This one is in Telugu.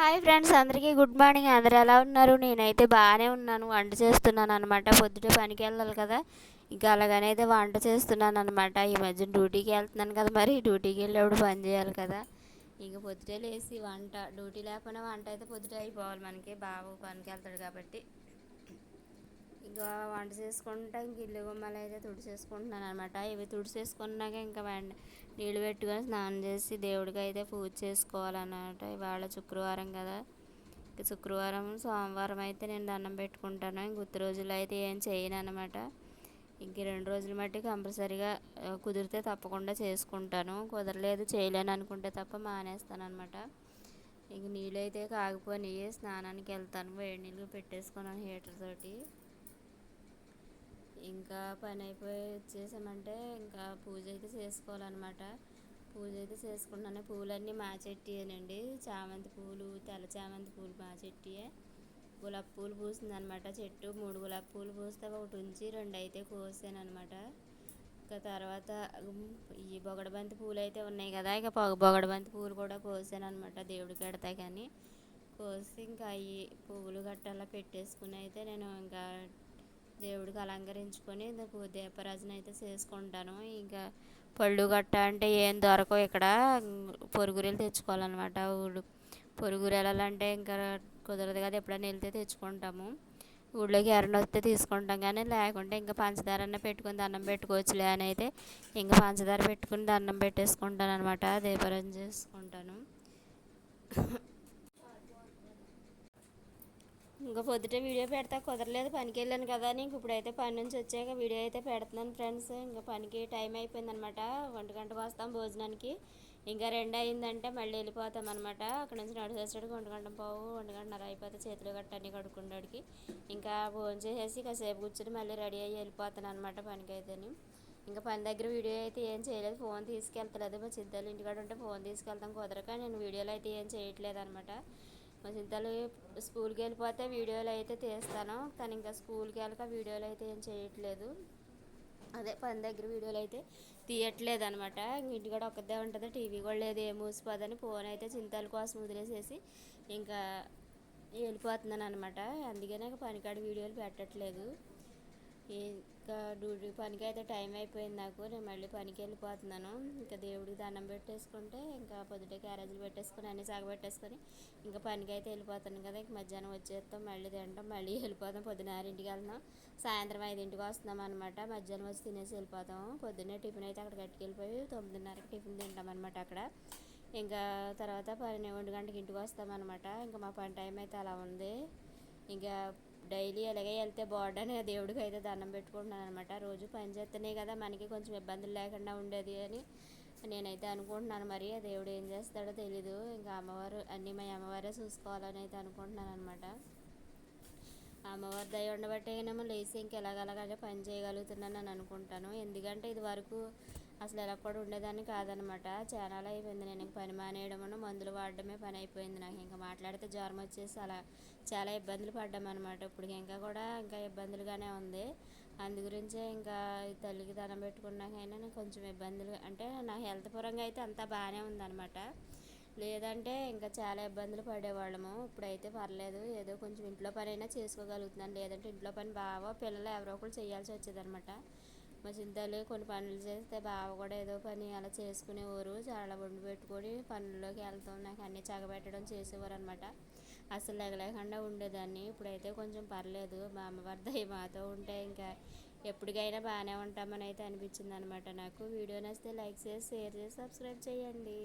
హాయ్ ఫ్రెండ్స్ అందరికీ గుడ్ మార్నింగ్. అందరు ఎలా ఉన్నారు? నేనైతే బాగానే ఉన్నాను. వంట చేస్తున్నాను అనమాట పొద్దుటే పనికి వెళ్ళాలి కదా. ఇంకా అలాగనే అయితే వంట చేస్తున్నాను అనమాట ఈ మధ్య డ్యూటీకి వెళ్తున్నాను కదా మరి. డ్యూటీకి వెళ్ళేప్పుడు పని చేయాలి కదా. ఇంక పొద్దుటే లేచి వంట డ్యూటీ లేకపోయినా వంట అయితే పొద్దుటే అయిపోవాలి మనకి. బాబు పనికి వెళ్తాడు కాబట్టి. ఇంకా వంట చేసుకుంటా ఇంక ఇల్లు గుమ్మలు అయితే తుడిచేసుకుంటున్నాను అనమాట ఇవి తుడిచేసుకున్నాక ఇంకా వెంట నీళ్ళు పెట్టుకొని స్నానం చేసి దేవుడికి అయితే పూజ చేసుకోవాలన్నమాట. ఇవాళ శుక్రవారం కదా. శుక్రవారం సోమవారం అయితే నేను దండం పెట్టుకుంటాను. ఇంక ఉత్త రోజులు అయితే ఏం చేయను అనమాట ఇంక రెండు రోజులు మట్టి కంపల్సరీగా కుదిరితే తప్పకుండా చేసుకుంటాను. కుదరలేదు చేయలేను అనుకుంటే తప్ప మానేస్తాను అనమాట ఇంక నీళ్ళు అయితే కాగిపోయినాయి. స్నానానికి వెళ్తాను. వేడి నీళ్ళు పెట్టేసుకున్నాను హీటర్ తోటి. ఇంకా పని అయిపోయి వచ్చేసామంటే ఇంకా పూజ అయితే చేసుకోవాలన్నమాట. పూజ అయితే చేసుకుంటాను పూలన్నీ మా చెట్టియేనండి. చామంతి పూలు తెల్ల చామంతి పూలు మా చెట్టియే. గులాబీ పూలు పూసింది అనమాట చెట్టు మూడు గులాబీ పూలు పూస్తే ఒకటి ఉంచి రెండు అయితే కోసాను అనమాట ఇంకా తర్వాత ఈ బొగడబంతి పూలు అయితే ఉన్నాయి కదా ఇక బొగడబంతి పూలు కూడా కోసానమాట అనమాట దేవుడికి పెడతా కానీ కోసి ఇంకా అవి పువ్వులు గట్టలా పెట్టేసుకుని అయితే నేను ఇంకా దేవుడికి అలంకరించుకొని దీపరాజన అయితే చేసుకుంటాను. ఇంకా పళ్ళు గట్ట అంటే ఏం దొరకవు ఇక్కడ. పొరుగురేలు తెచ్చుకోవాలన్నమాట ఊళ్ళు. పొరుగురీలు అంటే ఇంకా కుదరదు కదా ఎప్పుడైనా వెళ్తే తెచ్చుకుంటాము. ఊళ్ళోకి ఎవరైనా వస్తే తీసుకుంటాం కానీ లేకుంటే ఇంకా పంచదార అన్న పెట్టుకుని దండం పెట్టుకోవచ్చులే అని అయితే ఇంకా పంచదార పెట్టుకుని దండం పెట్టేసుకుంటాను అనమాట దీపారాజన చేసుకుంటాను. ఇంకా పొద్దుటే వీడియో పెడతా కుదరలేదు. పనికి వెళ్ళాను కదా అని ఇంక ఇప్పుడైతే పని నుంచి వచ్చాక వీడియో అయితే పెడుతున్నాను ఫ్రెండ్స్. ఇంకా పనికి టైం అయిపోయిందనమాట. ఒంటి గంటకు వస్తాం భోజనానికి. ఇంకా రెండు అయిందంటే మళ్ళీ వెళ్ళిపోతాం అనమాట. అక్కడ నుంచి నడిచేసాడు ఒంటి గంట పోవు ఒంటి గంటన్నర అయిపోతే చేతులు గట్ట అన్ని కడుక్కున్నాడికి ఇంకా భోజనం చేసేసి కాసేపు కూర్చొని మళ్ళీ రెడీ అయ్యి వెళ్ళిపోతాను అనమాట పనికి అయితేని. ఇంకా పని దగ్గర వీడియో అయితే ఏం చేయలేదు. ఫోన్ తీసుకెళ్తలేదు. మా చిద్దాలు ఇంటికాడ ఉంటే ఫోన్ తీసుకెళ్తాం. కుదరక నేను వీడియోలో అయితే ఏం చేయట్లేదు అనమాట. మా చింతలు స్కూల్కి వెళ్ళిపోతే వీడియోలు అయితే తీస్తాను. తను ఇంకా స్కూల్కి వెళ్ళక వీడియోలు అయితే ఏం చేయట్లేదు. అదే పని దగ్గర వీడియోలు అయితే తీయట్లేదు అనమాట ఇంటికాడ ఒక్కదే ఉంటుంది. టీవీ కూడా లేదు. ఏం మూసిపోదని ఫోన్ అయితే చింతల కోసం వదిలేసేసి ఇంకా వెళ్ళిపోతున్నాను అనమాట అందుకే నాకు పనికాడ వీడియోలు పెట్టట్లేదు. ఇంకా డ్యూటీ పనికి అయితే టైం అయిపోయింది నాకు. నేను మళ్ళీ పనికి వెళ్ళిపోతున్నాను. ఇంకా దేవుడికి దండం పెట్టేసుకుంటే ఇంకా పొద్దుటే క్యారేజీలు పెట్టేసుకొని అన్నీ సాగబెట్టేసుకొని ఇంకా పనికి అయితే వెళ్ళిపోతాను కదా. ఇంక మధ్యాహ్నం వచ్చేస్తాం మళ్ళీ తింటాం మళ్ళీ వెళ్ళిపోతాం. పొద్దున ఆరింటికి వెళ్తాం సాయంత్రం ఐదింటికి వస్తున్నాం అనమాట మధ్యాహ్నం వచ్చి తినేసి వెళ్ళిపోతాం. పొద్దున్నే టిఫిన్ అయితే అక్కడ కట్టుకెళ్ళిపోయి తొమ్మిదిన్నరకి టిఫిన్ తింటాం అనమాట అక్కడ. ఇంకా తర్వాత పన్నెండు గంటకి ఇంటికి వస్తామన్నమాట ఇంకా మా పని టైం అయితే అలా ఉంది. ఇంకా డైలీ అలాగే వెళ్తే బాగుండని దేవుడికి అయితే దండం పెట్టుకుంటున్నాను అనమాట రోజు పని చేస్తేనే కదా మనకి కొంచెం ఇబ్బందులు లేకుండా ఉండేది అని నేనైతే అనుకుంటున్నాను. మరి ఆ దేవుడు ఏం చేస్తాడో తెలీదు. ఇంకా అమ్మవారు అన్నీ మా అమ్మవారే చూసుకోవాలని అయితే అనుకుంటున్నాను అనమాట అమ్మవారి దయ ఉండబట్టేనేమో లేచి ఇంకెలాగలాగే పని చేయగలుగుతున్నాను అని అనుకుంటాను. ఎందుకంటే ఇది వరకు అసలు ఎలా కూడా ఉండేదాన్ని కాదనమాట. చాలా అయిపోయింది. నేను పని మానేయడము మందులు వాడడమే పని అయిపోయింది నాకు. ఇంకా మాట్లాడితే జ్వరం వచ్చేసి అలా చాలా ఇబ్బందులు పడ్డామన్నమాట ఇప్పుడు ఇంకా కూడా ఇంకా ఇబ్బందులుగానే ఉంది. అందు గురించే ఇంకా తల్లికి దండం పెట్టుకున్నాకైనా నాకు కొంచెం ఇబ్బందులు అంటే నా హెల్త్ పరంగా అయితే అంతా బాగానే ఉందన్నమాట లేదంటే ఇంకా చాలా ఇబ్బందులు పడేవాళ్ళము. ఇప్పుడైతే పర్లేదు. ఏదో కొంచెం ఇంట్లో పని అయినా చేసుకోగలుగుతున్నాను. లేదంటే ఇంట్లో పని బావో పిల్లలు ఎవరో ఒకరు చేయాల్సి వచ్చేదనమాట. మా చింతాలు కొన్ని పనులు చేస్తే బావ కూడా ఏదో పని అలా చేసుకునేవారు చాలా వండి పెట్టుకొని పనుల్లోకి వెళ్తాం. నాకు అన్నీ చగబెట్టడం చేసేవారు అనమాట అసలు ఎగలేకుండా ఉండేదాన్ని. ఇప్పుడైతే కొంచెం పర్లేదు. మా అమ్మవారి దయ మాతో ఉంటే ఇంకా ఎప్పటికైనా బాగానే ఉంటామని అయితే అనిపించింది అనమాట నాకు. వీడియో నచ్చితే లైక్ చేసి షేర్ చేసి సబ్స్క్రైబ్ చేయండి.